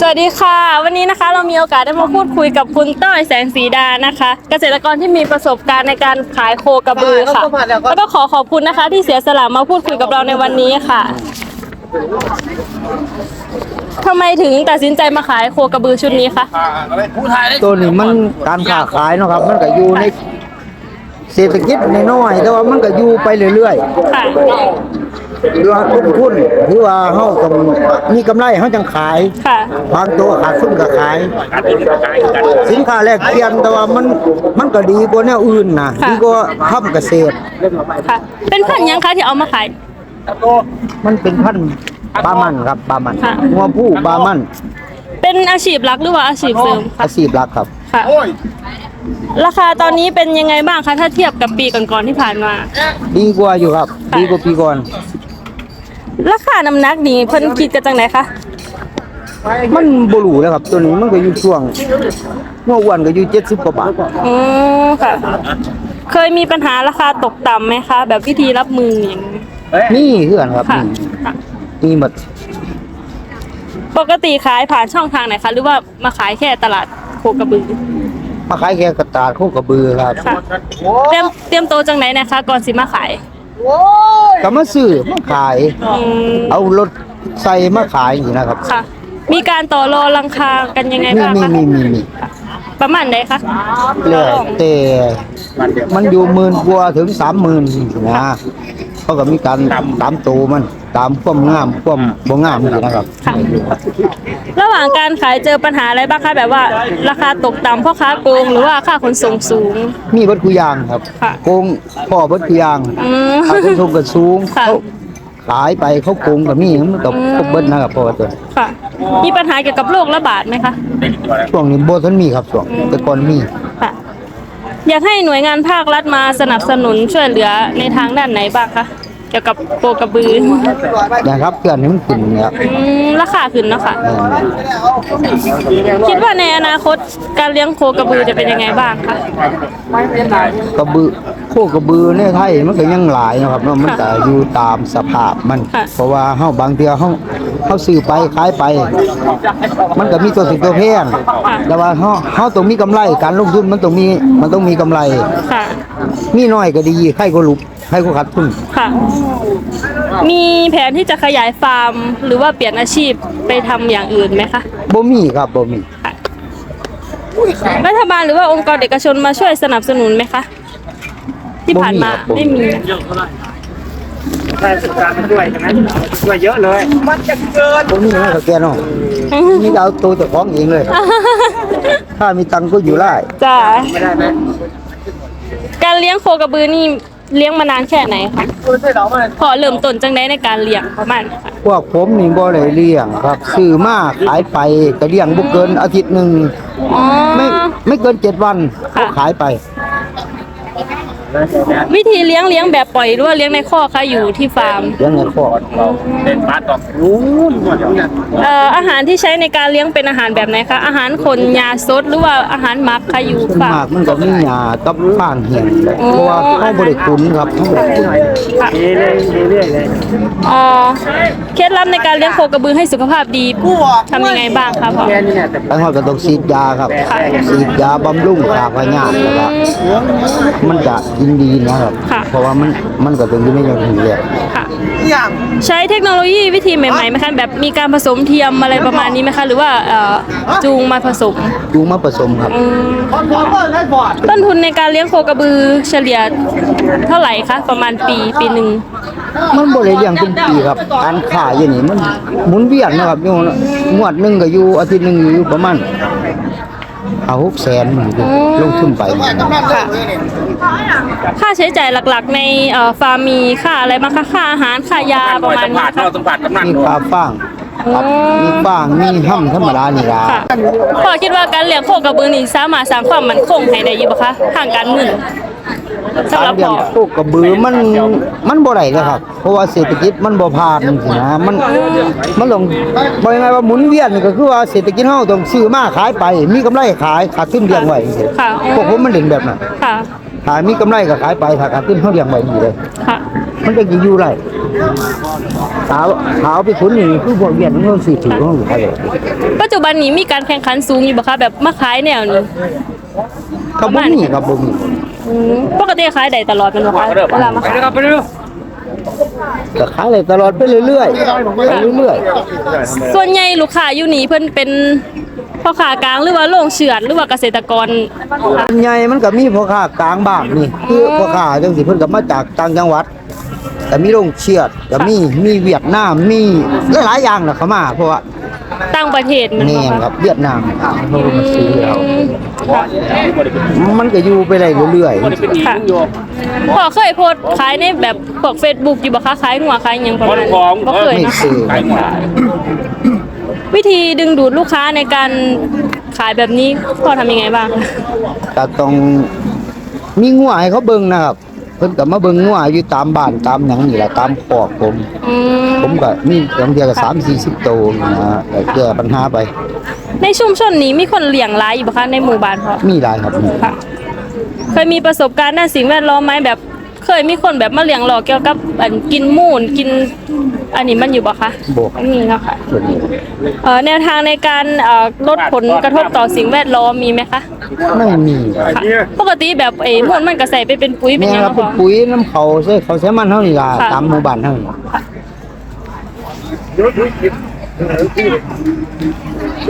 สวัสดีค่ะ วันนี้นะคะเรามีโอกาสได้มาพูดคุยกับคุณต้อยแสงสีดานะคะ เกษตรกรที่มีประสบการณ์ในการขายโคกระบือค่ะแล้วก็ขอขอบคุณนะคะ ที่เสียสละมาพูดคุยกับเราในวันนี้ค่ะทำไมถึงตัดสินใจมาขายโคกระบือชุดนี้คะตัวนี้มันการค้าขายเนาะครับ มันก็อยู่ในเศรษฐกิจน้อยๆแต่ว่ามันก็อยู่ไปเรื่อยค่ะๆคือว่าลงทุนหรือว่าเฮาต้องมีกำไรเฮาจังขาย ค่ะ บางตัวขาดทุนก็ขาย สินค้าแลกเปลี่ยนแต่ว่ามันมันก็ดีกว่าแนวอื่นนะค่ะ ดีกว่าทำเกษตร ค่ะ เป็นพันธุ์ยังคะที่เอามาขาย มันเป็นพันธุ์ปลามันครับปลามันค่ะ งัวผู้ปลามันเป็นอาชีพหลักหรือว่าอาชีพเสริมคะอาชีพหลักครับ ค่ะ ราคาตอนนี้เป็นยังไงบ้างคะถ้าเทียบกับปีก่อนๆที่ผ่านมา ดีกว่าอยู่ครับ ดีกว่าปีก่อน ราคาน้ำหนักนี่เพิ่นคิดกันจังไหนคะมันบ่รู้แล้วครับ ตัวนี้มันก็อยู่ช่วงงัวอ้วนก็อยู่70กว่าบาทอืมค่ะ เคยมีปัญหาราคาตกต่ำไหมคะ แบบวิธีรับมืออย่างนี้นี่คือกันครับค่ะนี่ค่ะ นี่หมดปกติขายผ่านช่องทางไหนคะ หรือว่ามาขายแค่ตลาดโคกระบือมาขายแค่กระตาดโคกระบือครับค่ะเตรียมเตรียมโตวจังไหนนะคะ ก่อนสิมาขาย ก็มาซื้อมาขายอืมเอารถใส่มาขายอย่างนี้นะครับ ค่ะ มีการต่อรอราคากันยังไงมีบ้างมีคะมีมีมีประมาณไหนคะแล้วแต่มันอยู่หมื่นกว่าถึงสามหมื่นนะ เขาก็มีการตามตัวมันตามความงามความบ่งามนี่นะครับ ค่ะ ระหว่างการขายเจอปัญหาอะไรบ้างคะแบบว่าราคาตกต่ำพ่อค้าโกงหรือว่าค่าขนส่งสูง มีเบัดกุยางครับค่ะ โกงพ่อเบัดกุยางอืมค่าขนส่งก็สูงค่ะ เขาขายไปเขาโกงก็มีมันก็ครบเบิดนะครับพ่อตัวค่ะ มีปัญหาเกี่ยวกับโรคระบาดไหมคะ ช่วงนี้บ่ทันมีครับช่วงแต่ก่อนมี ค่ะ อยากให้หน่วยงานภาครัฐมาสนับสนุนช่วยเหลือในทางด้านไหนบ้างคะ เกี่ยวกับโคกระบือนะครับเพื่อนให้มันขึ้นนะครับอืมราคาขึ้นเนาะค่ะแม่นคิดว่าในอนาคตการเลี้ยงโคกระบือจะเป็นยังไงบ้างคะ กระบือโคกระบือในไทยมันก็ยังหลายนะครับเนาะมันก็อยู่ตามสภาพมัน ค่ะ เพราะว่าเฮาบางเทื่อเฮาเฮาซื้อไปขายไป มันก็มีตัวสิตัวแพงแต่ว่าเฮาเฮาต้องมีกำไรการลงทุนมันต้องมีมันต้องมีกำไร ค่ะ มีน้อยก็ดีใครก็ลุก ใครก็ขาดทุนค่ะ มีแผนที่จะขยายฟาร์ม หรือว่าเปลี่ยนอาชีพไปทำอย่างอื่นไหมคะ บ่มีครับบ่มีรัฐบาลหรือว่าองค์กรเอกชนมาช่วยสนับสนุนไหมคะ ที่ผ่านมาไม่มีถ้าสุดการช่วยใช่ไหมช่วยเยอะเลย มันจะเกินบ่มีให้เขาแกเนาะมีแต่เอาตัวเจ้าของเองเลย ถ้ามีตังค์ก็อยู่ได้จ้าไม่ได้ไหมการเลี้ยงโคกระบือนี่ เลี้ยงมานานแค่ไหนคะคุณช่วยเรามาพอเริ่มต้นจังได้ในการเลี้ยงประมาณค่ะพวกผมนี่บ่ได้เลี้ยงครับซื้อมาขายไปก็เลี้ยงบ่เกินอาทิตย์หนึงอ๋อไม่ไม่เกินเจ็ดวันค่ะเขาขายไป วิธีเลี้ยงเลี้ยงแบบปล่อยหรือว่าเลี้ยงในคอกคะอยู่ที่ฟาร์มเลี้ยงในคอกเป็นบ้านต่อรู้หมดแล้วเนี่ยเอ่ออาหารที่ใช้ในการเลี้ยงเป็นอาหารแบบไหนคะอาหารคนยาสดหรือว่าอาหารหมักคะอยู่ส่วนฟาร์มากมมันก็มีหญ้ากับฟางเหี่ยงอ๋อเพราะว่าเขาบ่ได้ตุนครับเขาบ่ได้ตุนค่ะเรื่อยเรื่อยเลยอ๋อเคล็ดลับในการเลี้ยงโคกระบือให้สุขภาพดีทำยังไงบ้างคะพ่อแค่นี้เนี่ยแต่แล้วเขาก็ต้องฉีดยาครับฉีดยาบำรุงขาพยาธิแล้วก็มันจะกินดีนะครับ ค่ะ เพราะว่ามันมันก็เป็นอยู่ในอย่างนี้แหละค่ะใช้เทคโนโลยีวิธีใหม่ๆไหมคะแบบมีการผสมเทียมอะไรประมาณนี้ไหมคะ หรือว่าเอ่อจูงมาผสมจูงมาผสมครับ อืมต้นทุนในการเลี้ยงโคกระบือเฉลี่ยเท่าไหร่คะประมาณปีปีหนึ่งมันบ่ได้เลี้ยงเป็นปีครับการขายอย่างนี้มันหมุนเวียนนะครับอยู่งวดหนึงก็อยู่อาทิตย์หนึงอยู่ประมาณ เอาหกแสนลงทุนไปค่ะค่าใช้จ่ายหลักๆ ในเอ่อฟาร์มมีค่าอะไรบ้างคะค่าอาหารค่ายาประมาณสัมนี้ผัสค่ะเราสัมผัสกำนันมีปลาฟ้างครับมีฟ้างมีห้ำธรรมดานี่ล่ะค่ะพ่อคิดว่าการเลี้ยงโคกระบือนี่สามารถสร้างความมั่นคงให้ได้อยู่บ่คะทางการเงิน สำหการัรบเลี้ยพ่งอโคกระบือมันมันบ่ได้เลยครับ เพราะว่าเศรษฐกิจมันบ่ผ่านสินะมันมันลงบ่ยังไงว่าหมุนเวียนนี่ก็คือว่าเศรษฐกิจเฮาต้องซื้อมาขายไป มีกำไรขายขาดทุนเลี้ยงไว้จังซี่ค่ะพวกผมมันเล่นแบบนั้นค่ะถ้ามีกำไรก็ขายไปถ้าขาดทุนเฮาเลี้ยงไว้ดีเลยค่ะมันก็สิอยู่ไรขาวขาวไปทุนนี่คือพวกเวียดมันก็สิถือของอยู่ไทยปัจจุบันนี้มีการแข่งขันสูงอยู่บ่คะแบบมาขายแนวนี้ก็บ่มีครับบ่มี อืมปกติขายได้ตลอดเป็นบ่คะเวลามาขายครับไปเร็วก็ขายได้ตลอดไปเรื่อยๆไปเรื่อยส่วนใหญ่ลูกค้าอยู่นี่เพิ่นเป็นพ่อค้ากลางหรือว่าโรงเฉือดหรือว่าเกษตรกรๆส่วนใหญ่มันก็มีพ่อค้ากลางบ้างนี่คือพ่อค้าจังสิเพิ่นก็มาจากต่างจังหวัดก็มีโรงเชือดก็มีมีเวียดนามมีหลายๆอย่างน่ะเข้ามาเพราะว่า ต่างประเทศแมันแน่บ่ครัคะบเวียดนามเขาก็มาซื้อแล้วมันก็อยู่ไปได้เรื่อยๆค่ะพ่อเคยโพสต์ขายในแบบพวก Facebook อยู่บ่คะขายหัวขายหยังประมาณนี้บ่เคยไม่เนาะซื้อขายหมดวิธีดึงดูดลูกค้าในการขายแบบนี้พ่อทำยังไงบ้างคะก็ต้องมีงัวให้เขาเบิ่งนะครับ เพิ่นก็มาเบิ่งงัวอยู่ตามบ้านตามหยังนี่แหละตามคอกผม อืมผมก็มีบางเทีก็3 40โตวนะฮะก็แก้ปัญหาไป ในชุมชนนี้มีคนเลี้ยงหลายอยู่บ่คะในหมู่บ้านพ่อมีหลายครับ ค่ะเคยมีประสบการณ์ด้านสิ่งแวดล้อมไหมแบบ เคยมีคนแบบมาเลี้ยงหลอกเกี่ยวกับอันกินมูนกินอันนี้มันอยู่บ่คะบ่นี่เนาะค่ะส่วนนี้เอ่อแนวทางในการเอ่อลดผลกระทบต่อสิ่งแวดล้อมมีไหมคะไม่มีค่ะปกติแบบเอ้มูนมันก็ใส่ไปเป็นปุ๋ยเป็นแม่หยังครับเนาะเป็นปุ๋ยน้ำเขาใส่เขาใช้มันเท่านี้ล่ะค่ะ ตามหมู่บ้านเท่านี้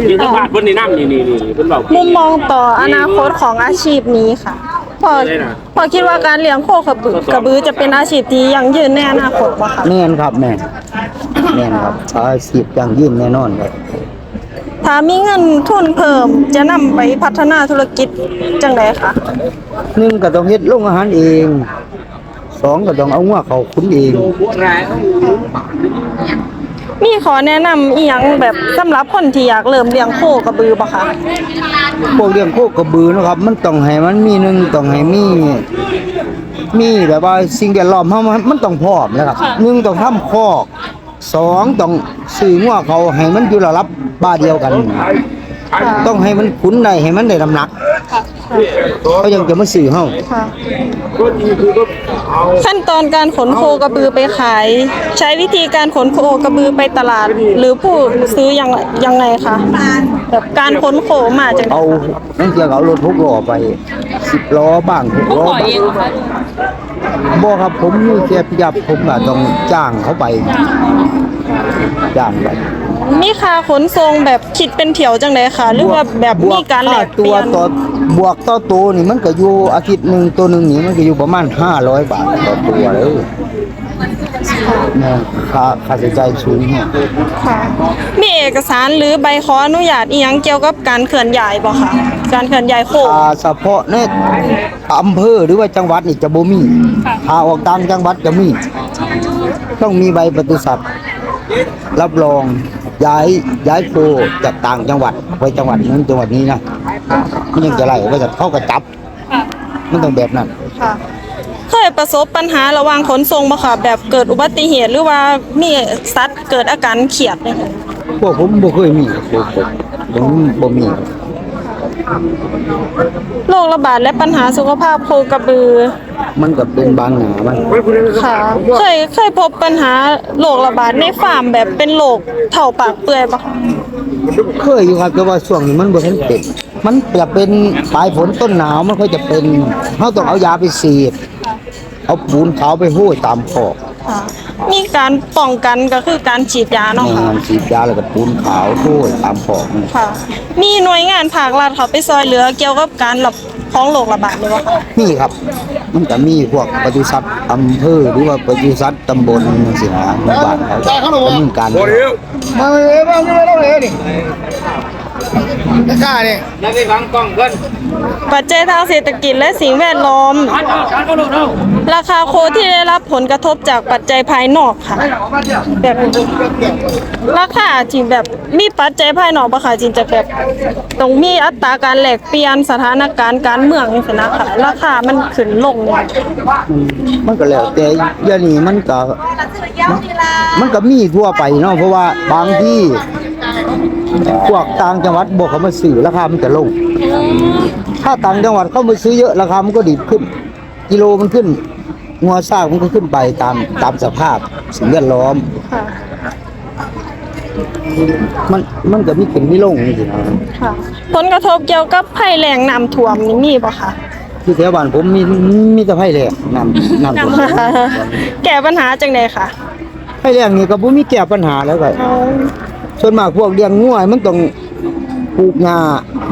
มีสภาพบนในน้ำนี่นี่นี่เป็นเบามุมมองต่ออนาคตของอาชีพนี้ค่ะ พอพอคิดว่าการเลี้ยงโคกระบือกระบือจะเป็นอาชีพที่ยั่งยืนในอนาคตบ่ค่ะแม่นครับแม่นแม่นครับอาชีพอย่างยืนแน่นอนเลยถ้ามีเงินทุนเพิ่มจะนำไปพัฒนาธุรกิจจังไดคะหนึ่งก็ต้องเฮ็ดโรงอาหารเองสองก็ต้องเอางัวเขาคุ้นเอง มีขอแนะนำอีหยังแบบสำหรับคนที่อยากเริ่มเลี้ยงโคกระบือบ่คะพวกเลี้ยงโคกระบือนะครับ มันต้องให้มันมีหนึ่งต้องให้มี มีแบบว่าสิ่งแวดล้อมเฮามันมันต้องพร้อมนะครับหนึ่งต้องทำคอกสองต้องซื้องัวเขาให้มันอยู่ระดับบ้านเดียวกัน ต้องให้มันขุนได้ให้มันได้น้ำหนัก เขายังจะมาซื้อเฮาค่ะขั้นตอนการขนโคกระบือไปขาย ใช้วิธีการขนโคกระบือไปตลาด หรือผู้ซื้อยังยังไงคะแบบการขนโคมาจังไดเอานั่นเกี่ยวกับเอารถหกล้อไปสิบล้อบ้างหกพวกล้อขอบ้างเองเหรอคะบ่ครับผมมีแค่พิยับผมก็ต้องจ้างเขาไปจ้างไป มีค่าขนส่งแบบคิดเป็นเที่ยวจังไดคะหรือว่าแบบมีการแลกเปลี่ยนบวค่าตัวต่อบวกต่อตัวนี่มันก็อยู่อาทิตย์หนึงตัวหนึงนี่มันก็อยู่ประมาณ500บาทต่อตัวเลยแม่ค่าค่าใช้จ่ายสูงเนี่ยค่ะมีเอกสารหรือใบขออนุญาตอีหยังเกี่ยวกับการเคลื่อนย้ายบ่คะการเคลื่อนย้ายโคถ้าเฉพาะในอำเภอหรือว่าจังหวัดนี่จะบ่มีถ้าออกต่างจังหวัดจะมี ต้องมีใบปศุสัตว์รับรอง ย้ายย้ายโคจากต่างจังหวัดไปจังหวัดนั้นจังหวัดนี้นะมันยังจะไล่ว่าจะเข้ากับจับ ค่ะมันต้องแบบนั้น ค่ะเคยประสบปัญหาระหว่างขนส่งบ่คะแบบเกิดอุบัติเหตุหรือว่ามีสัตว์เกิดอาการเครียดเนี่ยค่ะพวกผมบ่เคยมีพวกผมผมบ่มี โรคระบาดและปัญหาสุขภาพโคกระบือ มันก็เป็นบางหนามันค่ะ เคยเคยพบปัญหาโรคระบาดในฟาร์มแบบเป็นโรคเถ่าปากเปื่อยบ่คะเคยอยู่ครับแต่ว่าช่วงนี้มันบ่ทันเป็นมันจะเป็นปลายฝนต้นหนาวมันค่อยจะเป็นเฮาต้องเอายาไปฉีดเอาปูนขาวไปโห้ยตามคอก ค่ะมีการป้องกันก็คือการฉีดยาเนาะแม่ค่ะ งานฉีดยาแล้วก็ปูนขาวโห้ยตามคอกนี่ค่ะ มีหน่วยงานภาครัฐเขาไปซอยเหลือเกี่ยวกับการหลบของโรคระบาดนี่บ่คะนี่ครับ มันก็มีพวกปศุสัตว์อำเภอหรือว่าปศุสัตว์ตำบลจังซี่นะหมู่บ้านเขาดำเนินการมาเลยมาไม่ต้องเลยนี่ตะ กร้านี่แล้วไปฟังกล้องเพิ่นปัจจัยทางเศรษฐกิจและสิ่งแวดล้อม ราคาโคที่ได้รับผลกระทบจากปัจจัยภายนอกค่ะ แบบราคาจริงแบบมีปัจจัยภายนอกบ่ค่ะจริงจะแบบต้องมีอัตราการแลกเปลี่ยนสถานการณ์การเมืองนี่สินะค่ะราคามันขึ้นลงเนี่ยมันก็แล้วแต่เดี๋ยวนี้มันก็มันก็มีทั่วไปเนาะเพราะว่าบางที่ พวกต่างจังหวัดบอกเขามาซื้อราคามันจะลง ถ้าต่างจังหวัดเข้ามาซื้อเยอะราคามันก็ดีขึ้น กิโลมันขึ้นงัวซากมันก็ขึ้นไปตามตามสภาพสิ่งแวดล้อม ค่ะ มันมันก็มีขึ้นมีลงนี่สินะค่ะ ผลกระทบเกี่ยวกับภัยแล้งน้ำท่วมนี่มีบ่คะที่แถวบ้านผมมีมีแต่ไผแล้งน้ำน้ำท่วมแก้ปัญหาจังไดค่ะ ไผแล้งนี่ก็บ่มีแก้ปัญหาแล้วก็ ส่วนมากพวกเลี้ยงงัวมันต้องปลูกหญ้า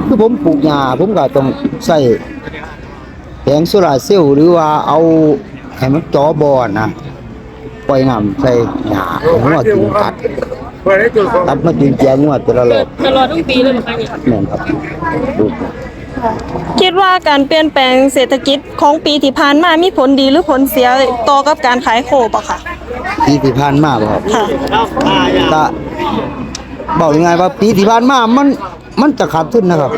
คือผมปลูกหญ้าผมก็ต้องใส่แผงโซลาร์เซลล์หรือว่าเอาให้มันจ่อบ่อนะปล่อยน้ำใส่หญ้าให้งัวกินตัดเปิดให้จุดสองตัดมากินเจียงัวแต่ละรอบตลอดทั้งปีเลยเหรอคะนี่แม่นครับปลูกคิดว่าการเปลี่ยนแปลงเศรษฐกิจของปีที่ผ่านมามีผลดีหรือผลเสียต่อกับการขายโคบ่คะปีที่ผ่านมาบ่ครับค่ะก็ บอกยังไงว่าปีที่ผ่านมามันมันจะขาดทุนนะครับ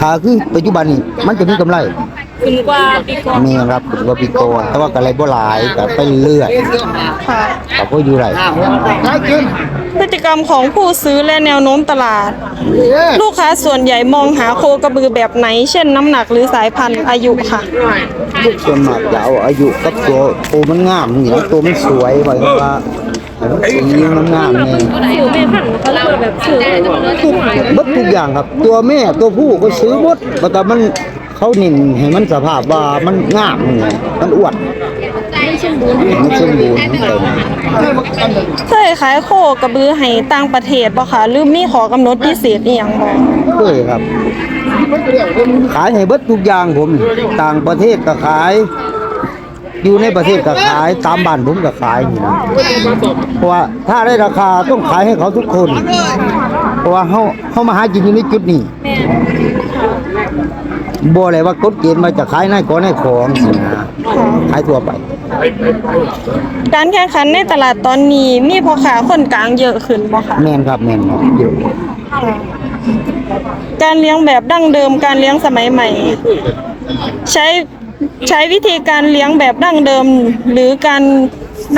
ขาคือปัจจุบันนี้มันจะมีกำไรถึงกว่าปีก่อนมีครับถึงว่าปีโกอนแต่ว่าก็ไรบ่หลายก็ไปเรื่อยค่ะก็พออยู่ไรพฤติกรรมของผู้ซื้อและแนวโน้มตลาด ลูกค้าส่วนใหญ่มองหาโคกระบือแบบไหน เช่นน้ำหนักหรือสายพันธุ์อายุค่ะส่วนมากจะเอาอายุกับตัวตัวมันงามนี่นะตัวมันสวยไว้ว่าสี มันงามนี่สื่อแม่พันธุ์เขาเรียกว่าแบบสื่อทุกเบดทุกอย่างครับ ตัวแม่ตัวผู้ก็ซื้อหมดแต่มันเขานิ่นให้มันสภาพว่ามันงามนี่มันอ้วนมันสมบูรณ์มันเต็มเคยขายโคกระบือให้ต่างประเทศบ่คะหรือมีขอกำหนดพิเศษอีหยังบ่เคยครับ ขายให้เบิดทุกอย่างผม ต่างประเทศก็ขาย อยู่ในประเทศก็ขายตามบ้านผมก็ขายนี่นะเพราะว่าถ้าได้ราคาต้องขายให้เขาทุกคน เพราะว่าเขาเขามาหากินอยู่ในจุดนี้บ่เลยว่ากฎเกณฑ์มาจะขายในก่อนในของสินะขายทั่วไป การแข่งขันในตลาดตอนนี้มีพ่อค้าคนกลางเยอะขึ้นบ่คะแม่นครับแม่นเยอะการเลี้ยงแบบดั้งเดิมการเลี้ยงสมัยใหม่ ใช้ ใช้วิธีการเลี้ยงแบบดั้งเดิม หรือการ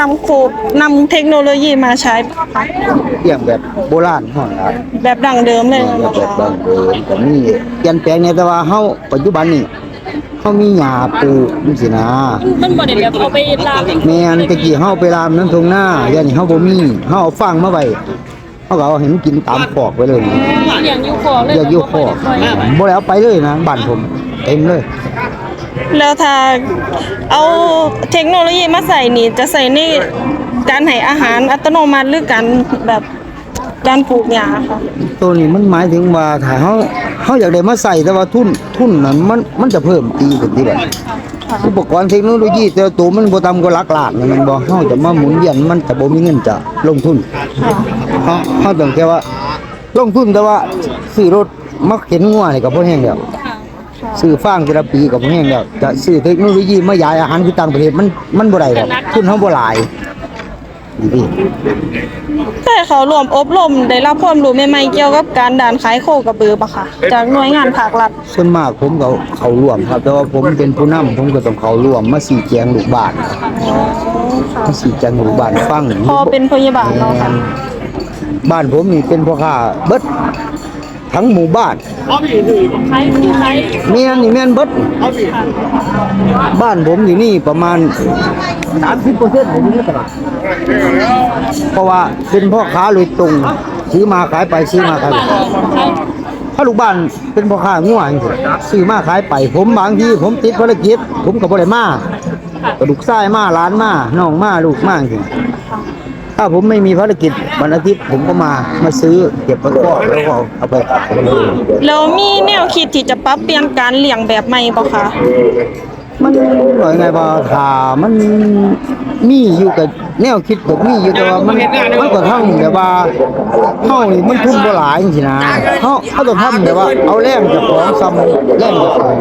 นำโคบนำเทคโนโลยีมาใช้เลี้ยงแบบโบราณฮ้อนครับแบบดั้งเดิมเลยแม่นนะแบบคะดั้งเดิมก็มีเปลี่ยนแปลงเนี่ยแต่ว่าเฮาปัจจุบันนี้เฮามีหญ้าปลูกจังซี่นะมันบ่ได้แบบเอาไปลามแม่นตะกี้เฮาไปรามน้ำทงหน้าอย่างนี้เฮาบ่มีเฮาเอาฟางมาไว้เฮาก็เอาให้มันกินตามคอกไว้เลยอย่างยูคอเลยอยากอยู่คอกบ่ได้เอาไปเลยนะบ้านผมเต็มเลย แล้วถ้าเอาเทคโนโลยีมาใส่นี่จะใส่ในการให้อาหารอัตโนมัติหรือการแบบการปลูกหญ้าค่ะตัวนี้มันหมายถึงว่าถ้าเฮาเฮาอยากได้มาใส่แต่ว่าทุนทุนนั้นมันมันจะเพิ่มปีขึ้นที่แบบอุปกรณ์เทคโนโลยีแต่ละตัวมันบ่ต่ำกว่าหลักล้านนะมันบ่เฮาจะมาหมุนเวียนมันจะบ่มีเงินจะลงทุนเฮาเฮาต้องแค่ว่าลงทุนแต่ว่าซื้อรถมาเข็นงัวนี่ก็บ่แห้งแล้ว ซื้อฟางแต่ละปีก็บ่แห้งแล้วจะซื้อเทคโนโลยีมาย้ายอาหารคือต่างประเทศมันมันบ่ได้ดอกทุนเฮาบ่หลายนี่พี่เคยเขารวมอบรมได้รับความรู้ใหม่ๆเกี่ยวกับการด่านขายโคกระบือปะคะจากหน่วยงานภาครัฐส่วนมากผมก็เข้าร่วมครับแต่ว่าผมเป็นผู้นำผมก็ต้องเข้าร่วมมาสีแจงลูกบ้านมาสีแจงลูกบ้านฟังพอเป็นพยาบาลเนาะค่ะบ้านผมนี่เป็นพ่อค้าเบิด ทั้งหมู่บ้านใช้ใช้เมียนี่แม่นเบิดบ้านผมอยู่นี่ประมาณ30%ของนี้ตลาดเพราะว่าเป็นพ่อค้าโดยตรงซื้อมาขายไปซื้อมาขายไปถ้าลูกบ้านเป็นพ่อค้าง่วงซื้อมาขายไป ผมบางทีผมติดภารกิจผมก็บ่ได้มากระดูกทรายมาร้านมาน้องมาลูกมาจริง ถ้าผมไม่มีภารกิจวันอาทิตย์ผมก็มามาซื้อเก็บไปก็แล้วก็เอาไปขาย แล้วมีแนวคิดที่จะปรับเปลี่ยนการเลี้ยงแบบใหม่ปะคะ มันว่าไงบ่ถ้ามันมีอยู่กับแนวคิดแบบมีอยู่แต่ว่ามันมันก็ทั้งแบบว่าเฮานี่มันทุนบ่หลายจังซี่นะเฮาเฮาต้องทำแบบว่าเอาแรงเจากของซ้ำแรงเจากของ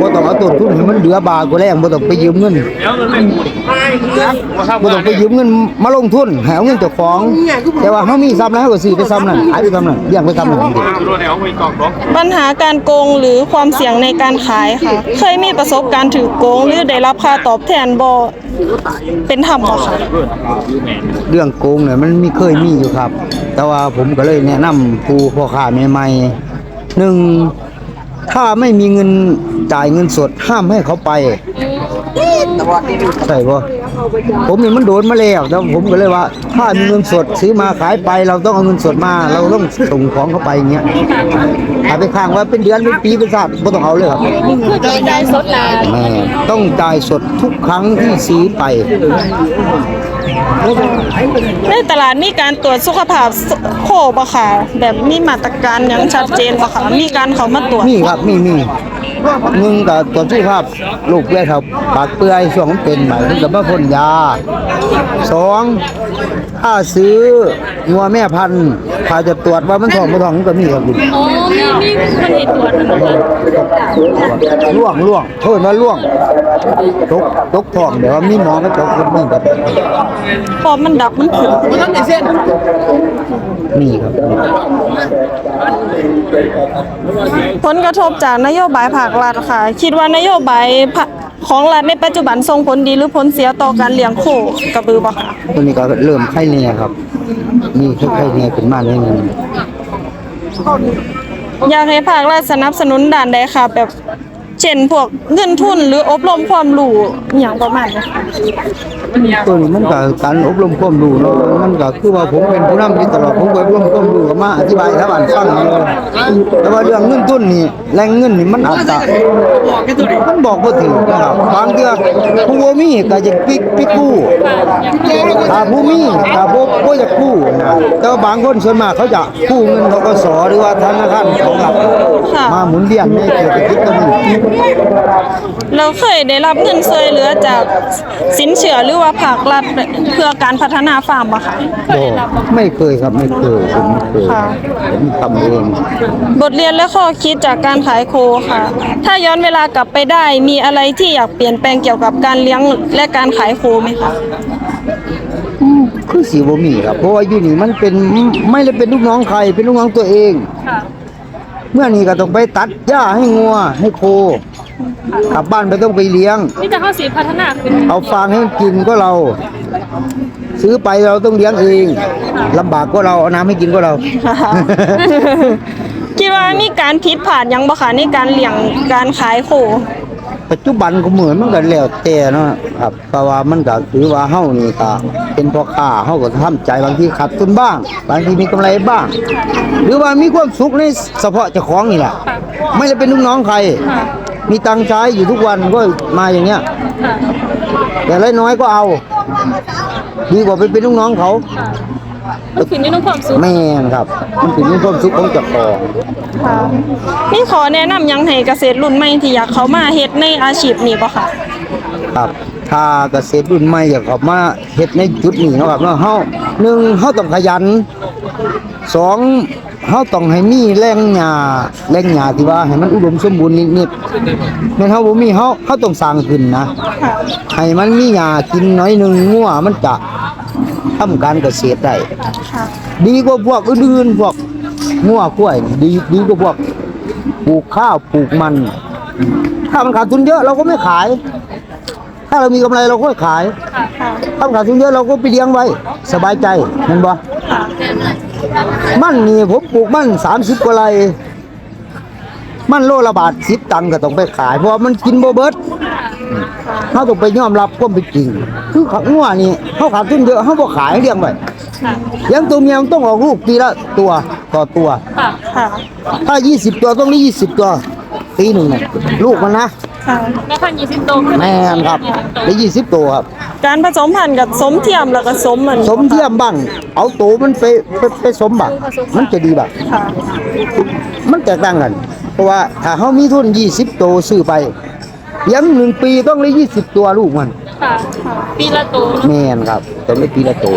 บ่ต้องเอาต้นทุนให้มันเหลือบาทก็แรงบ่ต้องไปยืมเงินบ่ต้องไปยืมเงินมาลงทุนให้เอาเงินเจ้าของ แต่ว่าเฮามีซ้ำแล้วเฮาก็ซื้อไปซ้ำนั่นขายไปซ้ำนั่นเลี้ยงไปซ้ำนั่นปัญหาการโกงหรือความเสี่ยงในการขายค่ะเคยมีประสบการณ์ถือโกงหรือได้รับค่าตอบแทนบ่เป็นธรรมบ่คะเรื่องโกงเนี่ยมันมีเคยมีอยู่ครับ แต่ว่าผมก็เลยแนะนำผู้พ่อค้าใหม่ๆหนึ่งถ้าไม่มีเงินจ่ายเงินสดห้ามให้เขาไป ใช่ป่ะผมนี่มันโดนมาแล้วแต่ผมก็เลยว่า ถ้ามีเงินสดซื้อมาขายไปเราต้องเอาเงินสดมา เราต้องส่งของเข้าไปอย่างเงี้ยถ้าไปค้างไว่าเป็นเดือนเป็นปีเป็นชาติไม่ต้องเอาเลยครับคือจะได้สดนานแม่ต้องจ่ายสดทุกครั้งที่ซื้อไปในตลาดมีการตรวจสุขภาพโคบ่ค่ะ แบบมีมาตรการอย่างชัดเจนบ่ค่ะมีการเขามาตรวจมีครับมีมี หนึ่งกับตัวสุขภาพลูกเปื่อยครับปากเปื่อยช่วงมันเป็นใหม่ถึงกับมาพ่นยาสอง ถ้าซื้องัวแม่พันธุ์ถ้าจะตรวจว่ามันท้องไม่ท้องมันก็มีครับคุณอ๋อมีมีคนเห็นตรวจนะคะล่วงล่วงโทษว่าล่วงตกตกท้องเดี๋ยวว่ามีหมอก็ตกคนนี้ครับพอมันดับมันขึ้นนี่ครับผลกระทบจากนโยบายภาครัฐค่ะ คิดว่านโยบายภา ของรัฐในปัจจุบันส่งผลดีหรือผลเสียต่อการเลี้ยงโคกระบือบ่ค่ะตัวนี้ก็เริ่มไข้เนี่ยครับ มีไข้เนี่ยขึ้นมาเนี่ยนึงอยากให้ภาครัฐสนับสนุนด้านใดค่ะ แบบเช่นพวกเงินทุนหรืออบรมความรู้อหย่างประมาณนี้ค่ะตัวนี้มันก็การอบรมความรู้เนาะมันก็คือว่าผมเป็นผู้นำที่ตลอดผมก็อบรมความรู้ก็มาอธิบายให้ชาบ้านฟังอยู่แต่ว่าเรื่องเงินทุนนี่แรงเงินนี่มันอาจจะมันบอกบ่ถึงนะครับบางเทื่อผู้บ่มีก็จะปิกปิกกู้ถ้าผู้มีถ้าบ่บ่อยากกู้นะแต่ว่าบางคนส่วนมากเขาจะกู้เงินธกสหรือว่าธนาคารของรัฐมาหมุนเวียนในเศรษฐกิจตัวนี้เราเคยได้รับเงินช่วยเหลือจากสินเชื่อหรือว่าภาครัฐเพื่อการพัฒนาฟาร์มบ่ค่ะบ่ไม่เคยครับไม่เคยผมไม่เคยค่ะ ผมทำเองบทเรียนและข้อคิดจากการขายโคค่ะ ถ้าย้อนเวลากลับไปได้มีอะไรที่อยากเปลี่ยนแปลงเกี่ยวกับการเลี้ยงและการขายโคไหมคะคือสีบ่มีครับ เพราะว่าอยู่นี่มันเป็นไม่ได้เป็นลูกน้องใครเป็นลูกน้องตัวเอง ค่ะ เมื่อนี้ก็ต้องไปตัดหญ้าให้งัวให้โค กลับบ้านไปต้องไปเลี้ยง นี่จะเข้าสีพัฒนาขึ้นเอาฟางให้มันกินก็เรา ซื้อไปเราต้องเลี้ยงเองลำบากก็เราเอาน้ำให้กินก็เรา คิดว่ามีการผิดพลาดหยังบ่คะในการเลี้ยงการขายโคปัจจุบันก็เหมือนมันก็แล้วแต่เนาะครับเพราะว่ามันก็ถือว่าเฮานี่ก็เป็นพ่อค้าเฮาก็ทำใจบางทีขาดทุนบ้าง บางทีมีกำไรบ้าง หรือว่ามีความสุขในเฉพาะเจ้าของนี่แหละไม่ได้เป็นลูกน้องใคร มีตังค์ใช้อยู่ทุกวันก็มาอย่างเงี้ยแต่ไรน้อยก็เอา ดีกว่าไปเป็นลูกน้องเขามันขึ้นอยู่ในความสุขแม่นครับมันถึงมีความสุขของเจ้าของค่ะมีขอแนะนำหยังให้เกษตรรุ่นใหม่ที่อยากเข้ามาเฮ็ดในอาชีพนี้บ่คะครับถ้าเกษตรรุ่นใหม่อยากเข้ามาเฮ็ดในจุดนี้เนาะครับเนาะเฮาหนึ่งเฮาต้องขยันสอง เฮาต้องให้มีแรงหญ้าแรงหญ้าที่ว่าให้มันอุดมสมบูรณ์นิดๆแม่นเฮาบ่มีเฮาเฮาต้องสร้างขึ้นนะค่ะให้มันมีหญ้ากินน้อยหนึงงัวมันจะทำการเกษตรได้ค่ะดีกว่าพวกอื่นๆพวกงัวกล้วยดีดีกว่าพวกปลูกข้าวปลูกมัน ถ้ามันขาดทุนเยอะเราก็ไม่ขาย ถ้าเรามีกำไรเราก็ขายค่ะถ้ามันขาดทุนเยอะเราก็ไปเลี้ยงไว้ สบายใจเห็นบ่ มันนี่ผมปลูกมันสามสิบกว่าไร่มันโลละบาทสิบตังค์ก็ต้องไปขาย เพราะว่ามันกินโบเบิดเขาต้องไปยอมรับความเป็นจริง คือขังงัวนี่เขาขาดทุนเยอะเขาบ่ขายเลี้ยงไว้ค่ะเลี้ยงตัวเมียมันต้องออกลูกปีละตัวต่อตัวค่ะค่ะถ้า20ตัวต้องได้20ตัวปีหนึ่งน่ะลูกมันนะค่ะแม่พันยี่สิบโตขึ้นแม่นครับได้20ตัวครับ การผสมพันธุ์กับสมเทียมแล้วก็สมเหมือนสมเทียมบ้าง เอาโตมันไปไปไปสมบังมันจะดีบังค่ะมันแตกต่างกัน เพราะว่าถ้าเขามีทุน20ตัวซื้อไปเลี้ยงหนึ่งปีต้องได้20ตัวลูกมันค่ะปีละโตแม่นครับ แต่ไม่ปีละตัว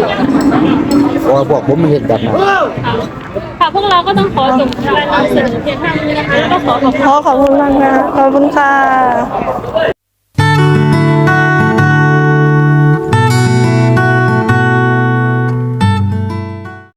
เพราะว่าพวกผมมันเห็นแบบนั้นค่ะพวกเราก็ต้องขอส่งรายนำเสนอเพียงเท่านี้นะคะแล้วก็ขอขอบคุณขอขอบคุณมากนะขอบคุณค่ะ